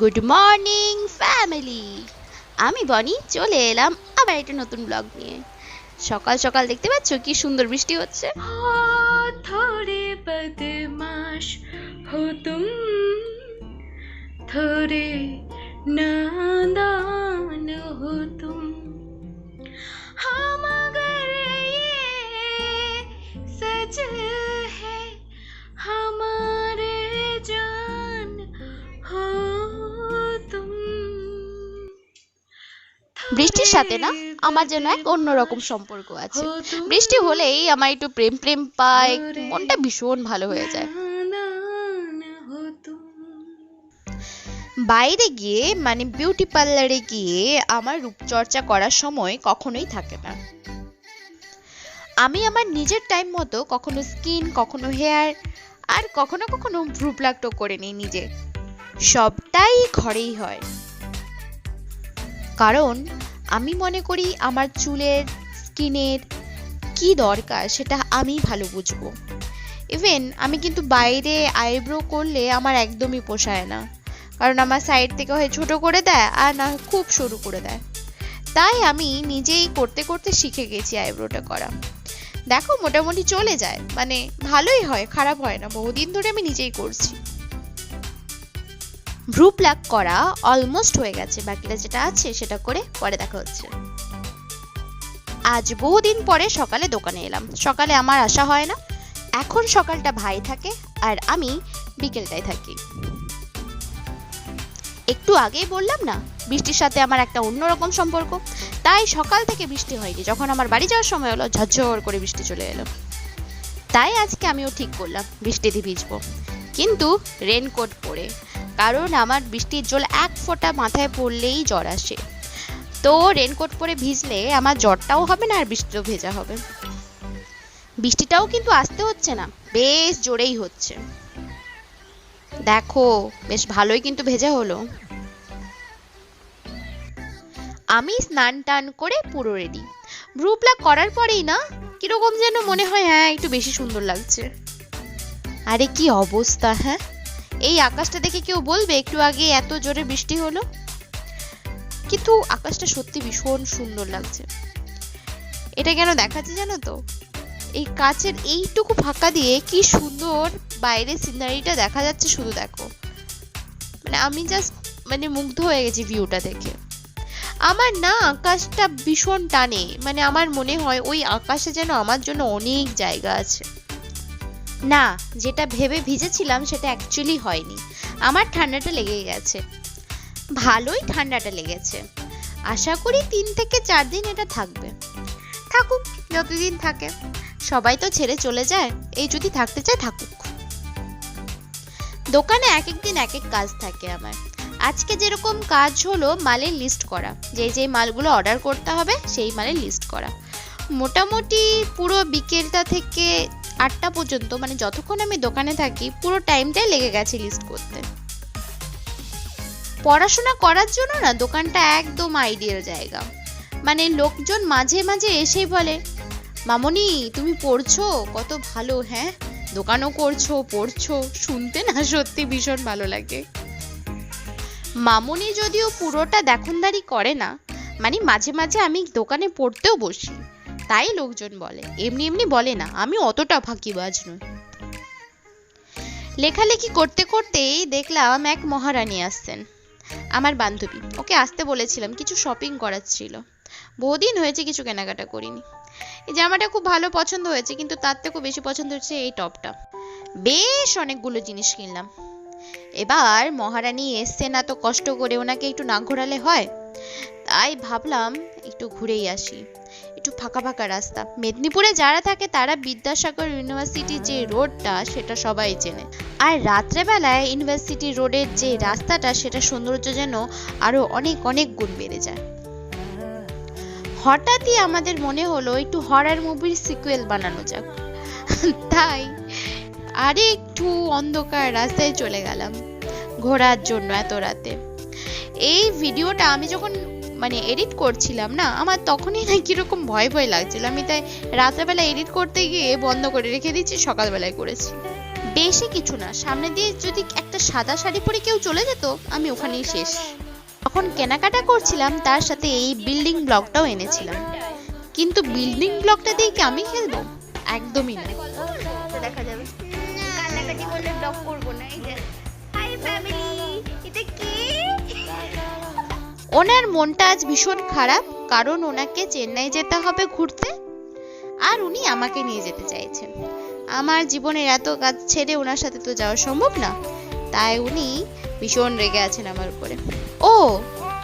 Good morning family আমি বনি, চলে এলাম আবার একটা নতুন ব্লগ নিয়ে। সকাল সকাল দেখতে পাচ্ছ কি সুন্দর বৃষ্টি হচ্ছে। থরে বদমাস হো তুম। থরে না দান হতুম বৃষ্টির সাথে না আমার যেন এক অন্যরকম সম্পর্ক আছে। বৃষ্টি হলেই আমার একটু প্রেম প্রেম পায় মনটা ভীষণ ভালো হয়ে যায়। বাইরে গিয়ে মানে বিউটি পার্লারে গিয়ে আমার রূপচর্চা করার সময় কখনোই থাকে না। আমি আমার নিজের টাইম মতো কখনো স্কিন কখনো হেয়ার আর কখনো কখনো ভ্রুপ্লাক্ট করে নিই নিজে। সবটাই ঘরেই হয়। কারণ আমি মনে করি আমার চুলের, স্কিনের কি দরকার সেটা আমি ভালো বুঝব। ইভেন আমি কিন্তু বাইরে আইব্রো করলে আমার একদমই পোষায় না। কারণ আমার সাইড থেকে হয় ছোট করে দেয় আর না খুব সরু করে দেয়। তাই আমি নিজেই করতে করতে শিখে গেছি আইব্রোটা করা। দেখো মোটামুটি চলে যায়। মানে ভালোই হয়, খারাপ হয় না। বহুদিন ধরে আমি নিজেই করছি। ভ্রু প্লাক করা অলমোস্ট হয়ে গেছে। বাকিটা যেটা আছে, সেটা করে পরে দেখা হচ্ছে। আজ বহুদিন পরে সকালে দোকানে এলাম। সকালে আমার আসা হয় না। এখন সকালটা ভাই থাকে আর আমি বিকেলটায় থাকি। একটু আগেই বললাম না, বৃষ্টির সাথে আমার একটা অন্যরকম সম্পর্ক। তাই সকাল থেকে বৃষ্টি হয়নি। যখন আমার বাড়ি যাওয়ার সময় হলো, ঝরঝর করে বৃষ্টি চলে এলো। তাই আজকে আমিও ঠিক করলাম, বৃষ্টিতে ভিজবো। কিন্তু রেনকোট পরে কারণ আমার বৃষ্টির জল এক ফোঁটা মাথায় পড়লেই জ্বর আসে। তো রেনকোট পরে ভিজলে আমার জ্বরটাও হবে না আর বৃষ্টিও ভেজা হবে। বৃষ্টিটাও কিন্তু আসতে হচ্ছে না, বেশ জোরেই হচ্ছে। দেখো, বেশ ভালোই কিন্তু ভেজা হলো। আমি স্নান টান করে পুরো রেডি ভ্রু প্লাক করার পরেই না, কীরকম যেন মনে হয় হ্যাঁ একটু বেশি সুন্দর লাগছে। আরে কি অবস্থা হ্যাঁ? এই আকাশটা দেখে কেউ বলবে, একটু আগে এত জোরে বৃষ্টি হলো? কিন্তু আকাশটা সত্যি ভীষণ সুন্দর লাগছে। এটা কেন দেখাচ্ছে জানো তো? এই কাচের এইটুকু ফাঁকা দিয়ে কি সুন্দর বাইরের সিনারিটা দেখা যাচ্ছে শুধু দেখো। মানে আমি জাস্ট মানে মুগ্ধ হয়ে গেছি ভিউটা দেখে। আমার না আকাশটা ভীষণ টানে মানে আমার মনে হয় ওই আকাশে যেন আমার জন্য অনেক জায়গা আছে। না, যেটা ভেবে ভিজেছিলাম সেটা অ্যাকচুয়ালি হয়নি। আমার ঠান্ডাটা লেগে গেছে। ভালোই ঠান্ডাটা লেগেছে। আশা করি তিন থেকে চার দিন এটা থাকবে। থাকুক, যতদিন থাকে। সবাই তো ছেড়ে চলে যায়। এই যদি থাকতে চায়, থাকুক। দোকানে এক এক দিন এক এক কাজ থাকে আমার। আজকে যেরকম কাজ হলো, মালের লিস্ট করা। যে যে মালগুলো অর্ডার করতে হবে, সেই মালের লিস্ট করা। মোটামুটি পুরো বিকেলটা থেকে আটটা পর্যন্ত মানে যতক্ষণ আমি দোকানে থাকি, পুরো টাইমটাই লেগে গেছে লিস্ট করতে। পড়াশোনা করার জন্য না, দোকানটা একদম আইডিয়াল জায়গা। মানে লোকজন মাঝে মাঝে এসেই বলে, মামনি, তুমি পড়ছো? কত ভালো হ্যাঁ? দোকানও করছ, পড়ছো। শুনতে না সত্যি ভীষণ ভালো লাগে। মামনি যদিও পুরোটা দেখনদারি করে না মানে মাঝে মাঝে আমি দোকানে পড়তেও বসি। তাই লোকজন বলে। এমনি এমনি বলে না, আমি অতটা ফাঁকিবাজ নই। লেখালেখি করতে করতেই দেখলাম এক মহারানী আসছেন। আমার বান্ধবী, ওকে আসতে বলেছিলাম, কিছু শপিং করার ছিল। বহুদিন হয়েছে কিছু কেনাকাটা করিনি। এই জামাটা খুব ভালো পছন্দ হয়েছে, কিন্তু তার থেকেও বেশি পছন্দ হচ্ছে এই টপটা। বেশ অনেকগুলো জিনিস কিনলাম। এবার মহারানী এসছে না তো কষ্ট করে ওনাকে একটু না ঘোরালে হয়? তাই ভাবলাম একটু ঘুরেই আসি। একটু ফাঁকা ফাঁকা রাস্তা। মেদিনীপুরে যারা থাকে, তারা বিদ্যাসাগর ইউনিভার্সিটির যে রোডটা, সেটা সবাই চেনে। আর রাত্রেবেলায় ইউনিভার্সিটি রোডের যে রাস্তাটা, সেটা সৌন্দর্য যেন আরও অনেক অনেক গুণ বেড়ে যায়। হঠাৎই আমাদের মনে হলো, একটু হরার মুভির সিকুয়েল বানানো যাক। তাই আরে একটু অন্ধকার রাস্তায় চলে গেলাম, ঘোরার জন্য এত রাতে। এই ভিডিওটা আমি যখন মানে এডিট করছিলাম না, আমার তখনই না কীরকম ভয় ভয় লাগছিল। আমি তাই রাত্রেবেলা এডিট করতে গিয়ে বন্ধ করে রেখে দিচ্ছি সকালবেলায় করেছি। বেশি কিছু না, সামনে দিয়ে যদি একটা সাদা শাড়ি পরে কেউ চলে যেত, আমি ওখানেই শেষ। তখন কেনাকাটা করছিলাম, তার সাথে এই বিল্ডিং ব্লকটাও এনেছিলাম। কিন্তু বিল্ডিং ব্লকটা দিয়ে কি আমি খেলব? একদমই না। দেখা যাবে। কান্নাকাটি করলে ব্লগ করব না, এই যে। হাই ফ্যামিলি এটা কি? ওনার মনটা আজ ভীষণ খারাপ, কারণ ওনাকে চেন্নাই যেতে হবে ঘুরতে, আর উনি আমাকে নিয়ে যেতে চাইছেন। আমার জীবনের এত কাজ ছেড়ে ওনার সাথে তো যাওয়া সম্ভব না, তাই উনি ভীষণ রেগে আছেন আমার উপরে। ও,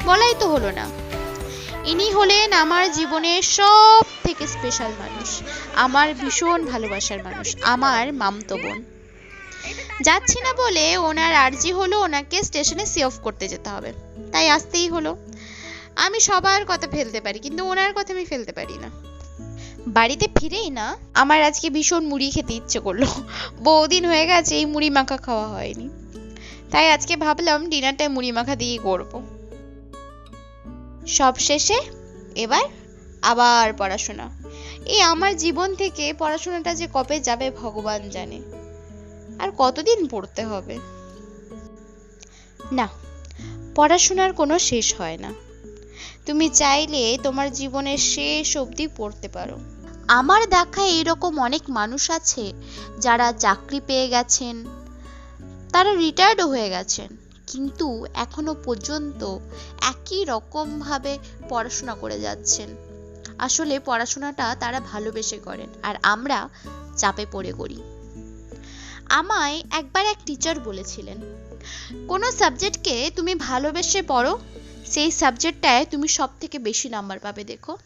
বলাই তো হলো না। ইনি হলেন আমার জীবনের সব থেকে স্পেশাল মানুষ, আমার ভীষণ ভালোবাসার মানুষ, আমার মামতো বোন। যাচ্ছি না বলে ওনার আর্জি হলো ওনাকে স্টেশনে সি অফ করতে যেতে হবে। তাই আসতেই হলো। আমি সবার কথা ফেলতে পারি, কিন্তু ওনার কথা আমি ফেলতে পারি না। বাড়িতে ফিরেই না, আমার আজকে ভীষণ মুড়ি খেতে ইচ্ছে করল। বহুদিন হয়ে গেছে এই মুড়ি মাখা খাওয়া হয়নি। তাই আজকে ভাবলাম ডিনারটা মুড়ি মাখা দিয়ে করব। সব শেষে এবার আবার পড়াশোনা। এই আমার জীবন থেকে পড়াশোনাটা যে কবে যাবে ভগবান জানে। আর কতদিন পড়তে হবে? না পড়াশোনার কোনো শেষ হয় না। তুমি চাইলে তোমার জীবনের শেষ অবধি পড়তে পারো। আমার দেখা এইরকম অনেক মানুষ আছে যারা চাকরি পেয়ে গেছেন, তারা রিটায়ার্ডও হয়ে গেছেন, কিন্তু এখনও পর্যন্ত একই রকমভাবে পড়াশোনা করে যাচ্ছেন। আসলে পড়াশোনাটা তারা ভালোবেসে করেন আর আমরা চাপে পড়ে করি আমায় একবার এক টিচার বলেছিলেন কোনো সাবজেক্টকে তুমি ভালোবেসে পড়ো, সেই সাবজেক্টটায় তুমি সব থেকে বেশি নাম্বার পাবে, দেখো।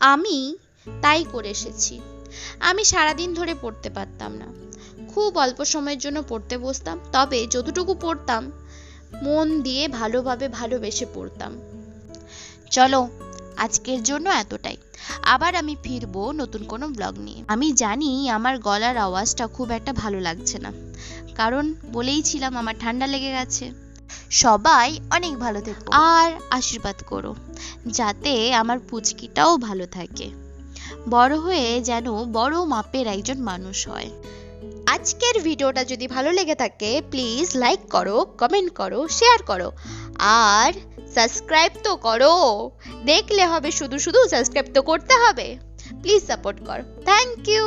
আমি তাই করে এসেছি। আমি সারাদিন ধরে পড়তে পারতাম না। খুব অল্প সময়ের জন্য পড়তে বসতাম, তবে যতটুকু পড়তাম, মন দিয়ে ভালোভাবে ভালোবেসে পড়তাম। চলো আজকের জন্য এতটাই। আবার আমি ফিরবো নতুন কোনো ব্লগ নিয়ে। আমি জানি আমার গলার আওয়াজটা খুব একটা ভালো লাগছে না। কারণ বলেইছিলাম আমার ঠান্ডা লেগে গেছে। সবাই অনেক ভালো থেকো। আর আশীর্বাদ করো, যাতে আমার পুচকিটাও ভালো থাকে। বড় হয়ে যেন বড় মাপের একজন মানুষ হয়। আজকের ভিডিওটা যদি ভালো লেগে থাকে প্লিজ লাইক করো কমেন্ট করো শেয়ার করো। আর সাবস্ক্রাইব তো করো। দেখলে হবে শুধু শুধু সাবস্ক্রাইব তো করতে হবে। প্লিজ সাপোর্ট কর। Thank you